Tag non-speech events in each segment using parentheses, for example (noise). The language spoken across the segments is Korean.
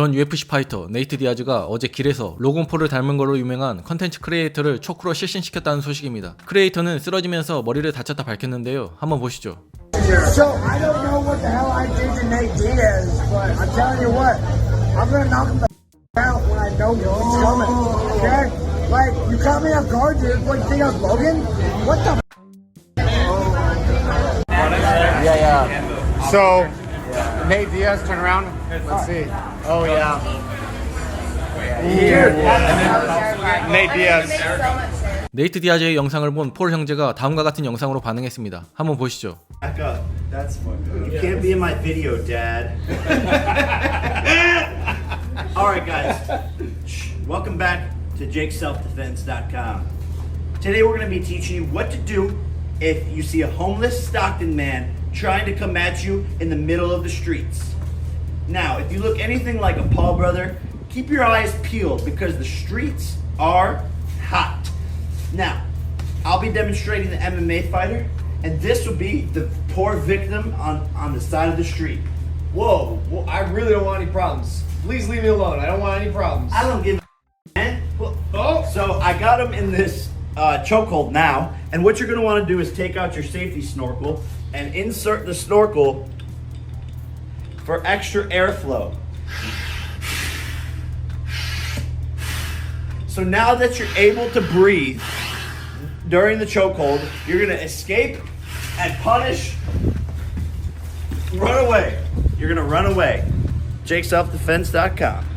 전 UFC 파이터 네이트 디아즈가 어제 길에서 로건 폴을 닮은 걸로 유명한 컨텐츠 크리에이터를 초크로 실신시켰다는 소식입니다. 크리에이터는 쓰러지면서 머리를 다쳤다 밝혔는데요. 한번 보시죠. So I don't know what the hell I did to Nate Diaz, but I'm telling you what, I'm gonna knock him the out when I know it's coming. Okay? Like you caught me off guard, dude. What you think I'm Logan? What the? So, Nate Diaz, turn around. Let's see. Oh yeah. Nate Diaz. 네이트 디아즈의 영상을 본 폴 형제가 다음과 같은 영상으로 반응했습니다. 한번 보시죠. Back up. That's you can't be in my video, Dad. (laughs) All right, guys. Shh. Welcome back to JakeSelfDefense.com. Today we're going to be teaching you what to do if you see a homeless Stockton man trying to come at you in the middle of the streets. Now, if you look anything like a Paul brother, keep your eyes peeled because the streets are hot. Now, I'll be demonstrating the MMA fighter, and this will be the poor victim on, on the side of the street. Whoa, well, I really don't want any problems. Please leave me alone. I don't want any problems. I don't give a man. Oh! So I got him in this uh, chokehold now, and what you're going to want to do is take out your safety snorkel and insert the snorkel for extra airflow. So now that you're able to breathe during the chokehold, you're to escape and punish. Run away. You're to run away. JakeSelfDefense.com.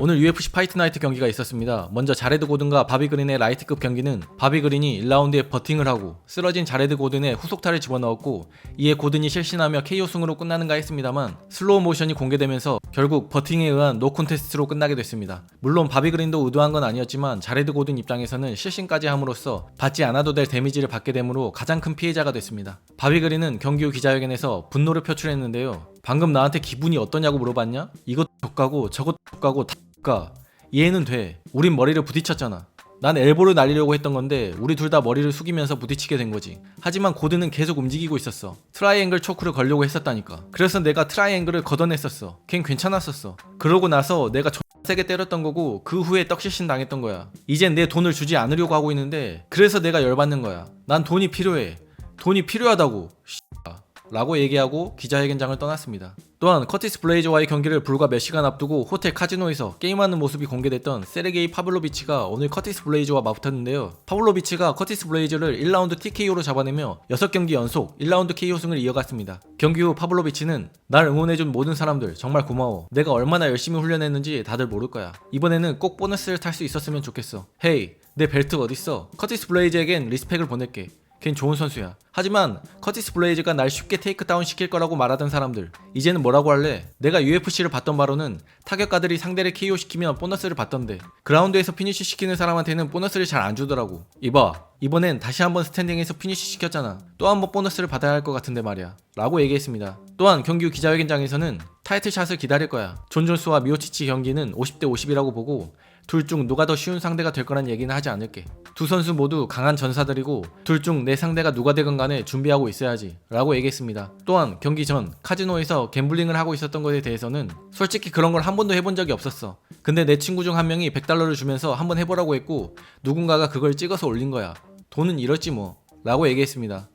오늘 UFC 파이트 나이트 경기가 있었습니다. 먼저 자레드 고든과 바비 그린의 라이트급 경기는 바비 그린이 1라운드에 버팅을 하고 쓰러진 자레드 고든의 후속타를 집어넣었고 이에 고든이 실신하며 KO 승으로 끝나는가 했습니다만 슬로우 모션이 공개되면서 결국 버팅에 의한 노 콘테스트로 끝나게 됐습니다. 물론 바비 그린도 의도한 건 아니었지만 자레드 고든 입장에서는 실신까지 함으로써 받지 않아도 될 데미지를 받게 되므로 가장 큰 피해자가 됐습니다. 바비 그린은 경기 후 기자회견에서 분노를 표출했는데요. 방금 나한테 기분이 어떠냐고 물어봤냐? 이것도 족가고 저것도 족가고 다 족가. 이해는 돼. 우린 머리를 부딪혔잖아. 난 엘보를 날리려고 했던 건데 우리 둘 다 머리를 숙이면서 부딪히게 된 거지. 하지만 고드는 계속 움직이고 있었어. 트라이앵글 초크를 걸려고 했었다니까. 그래서 내가 트라이앵글을 걷어냈었어. 걘 괜찮았었어. 그러고 나서 내가 X 세게 때렸던 거고 그 후에 떡실신 당했던 거야. 이젠 내 돈을 주지 않으려고 하고 있는데 그래서 내가 열받는 거야. 난 돈이 필요해. 돈이 필요하다고. 라고 얘기하고 기자회견장을 떠났습니다. 또한 커티스 블레이저와의 경기를 불과 몇 시간 앞두고 호텔 카지노에서 게임하는 모습이 공개됐던 세르게이 파블로비치가 오늘 커티스 블레이저와 맞붙었는데요. 파블로비치가 커티스 블레이저를 1라운드 TKO로 잡아내며 6경기 연속 1라운드 KO승을 이어갔습니다. 경기 후 파블로비치는 날 응원해준 모든 사람들 정말 고마워. 내가 얼마나 열심히 훈련했는지 다들 모를 거야. 이번에는 꼭 보너스를 탈 수 있었으면 좋겠어. 헤이, 내 벨트 어딨어? 커티스 블레이저에겐 리스펙을 보낼게. 걘 좋은 선수야. 하지만 커티스 블레이즈가 날 쉽게 테이크다운 시킬 거라고 말하던 사람들 이제는 뭐라고 할래? 내가 UFC를 봤던 바로는 타격가들이 상대를 KO 시키면 보너스를 받던데 그라운드에서 피니쉬 시키는 사람한테는 보너스를 잘 안 주더라고. 이봐 이번엔 다시 한번 스탠딩에서 피니쉬 시켰잖아. 또 한 번 보너스를 받아야 할 것 같은데 말이야. 라고 얘기했습니다. 또한 경기 후 기자회견장에서는 타이틀샷을 기다릴 거야. 존 존스와 미오치치 경기는 50대 50이라고 보고 둘 중 누가 더 쉬운 상대가 될 거란 얘기는 하지 않을게. 두 선수 모두 강한 전사들이고 둘 중 내 상대가 누가 되건 간에 준비하고 있어야지 라고 얘기했습니다. 또한 경기 전 카지노에서 갬블링을 하고 있었던 것에 대해서는 솔직히 그런 걸 한 번도 해본 적이 없었어. 근데 내 친구 중 한 명이 100달러를 주면서 한 번 해보라고 했고 누군가가 그걸 찍어서 올린 거야. 돈은 이렇지 뭐 라고 얘기했습니다.